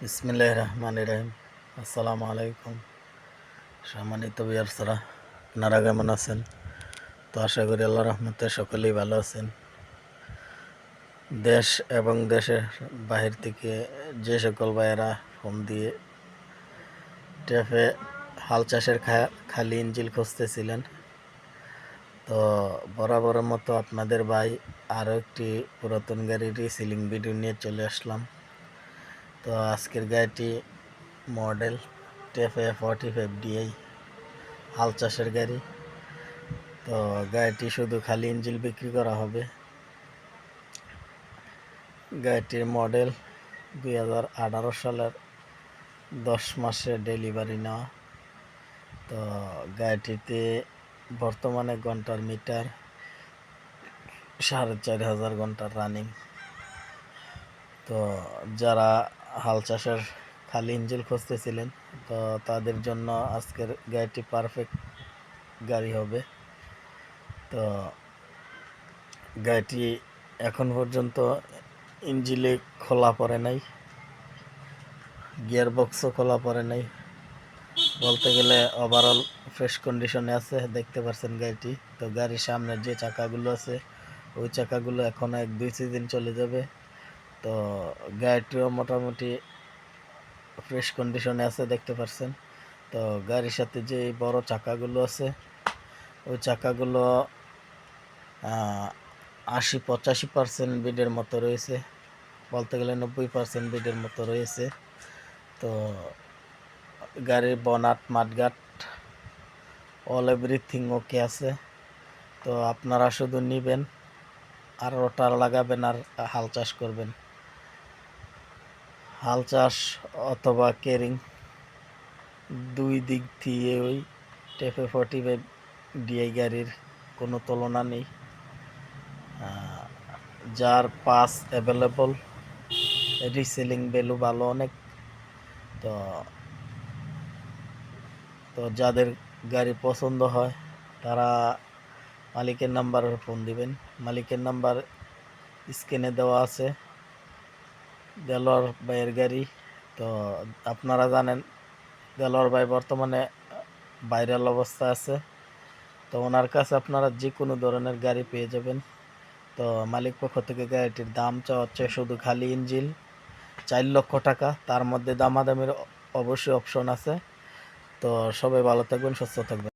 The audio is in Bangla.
বিসমিল্লাহ রহমান রহিম। আসসালামু আলাইকুম। সম্মানিত বিয়ারসরা আপনারা কেমন আছেন? তো আশা করি আল্লাহ রহমতে সকলেই ভালো আছেন। দেশ এবং দেশের বাহির থেকে যে সকল ভাইয়েরা ফোন দিয়ে টেফে হাল চাষের খালি ইঞ্জিল খুঁজতেছিলেন, তো বরাবরের মতো আপনাদের ভাই আরও একটি পুরাতন গাড়ির সিলিং ভিডিও নিয়ে চলে আসলাম। তো আজকের গাড়িটি model TAFE forty five DI হাল চাষের গাড়ি। তো গাড়িটি শুধু খালি ইঞ্জিল বিক্রি করা হবে। গাড়িটির মডেল দুই হাজার আঠারো সালের দশ মাসে ডেলিভারি নেওয়া। তো গাড়িটিতে বর্তমানে ঘণ্টার মিটার সাড়ে চার হাজার ঘণ্টার রানিং। তো যারা হাল চাষের খালি ইঞ্জিল খুঁজতেছিলেন। তো তাদের জন্য আজকের গাড়িটি পারফেক্ট গাড়ি হবে। তো গাড়িটি এখন পর্যন্ত ইঞ্জিলে খোলা পড়ে নাই গিয়ার বক্সও খোলা পড়ে নাই। বলতে গেলে ওভারঅল ফ্রেশ কন্ডিশনে আছে, দেখতে পাচ্ছেন গাড়িটি। তো গাড়ির সামনের যে চাকাগুলো আছে, ওই চাকাগুলো এখন এক দুই সিজন চলে যাবে। তো গাড়িটিও মোটামুটি ফ্রেশ কন্ডিশনে আছে, দেখতে পাচ্ছেন তো গাড়ির সাথে যে বড় চাকাগুলো আছে, ওই চাকাগুলো আশি পঁচাশি পার্সেন্ট বিডের মতো রয়েছে। বলতে গেলে নব্বই পার্সেন্ট বিডের মতো রয়েছে। তো গাড়ির বনাট মাঠগাট অল এভরিথিং ওকে আছে। তো আপনারা শুধু নিবেন, আর রোটার লাগাবেন আর হাল চাষ করবেন। হাল চাষ অথবা কেরিং দুই দিক দিয়ে ওই টেফে ফর্টি ফাইভ ডিআই গাড়ির কোনো তুলনা নেই। যার পাস অ্যাভেলেবল রিসেলিং ভ্যালু ভালো অনেক। তো তো যাদের গাড়ি পছন্দ হয়, তারা মালিকের নাম্বারে ফোন দিবেন। মালিকের নাম্বার স্ক্রিনে দেওয়া আছে। দেলোয়ার ভাইয়ের গাড়ি। তো আপনারা জানেন, দেলোয়ার ভাই বর্তমানে ভাইরাল অবস্থা আছে। তো ওনার কাছে আপনারা যে কোনো ধরনের গাড়ি পেয়ে যাবেন। তো মালিক পক্ষ থেকে গাড়িটির দাম চাওয়া হচ্ছে শুধু খালি ইঞ্জিন, চার লক্ষ টাকা। তার মধ্যে দামাদামির অবশ্যই অপশন আছে। তো সবাই ভালো থাকবেন, সুস্থ থাকবেন।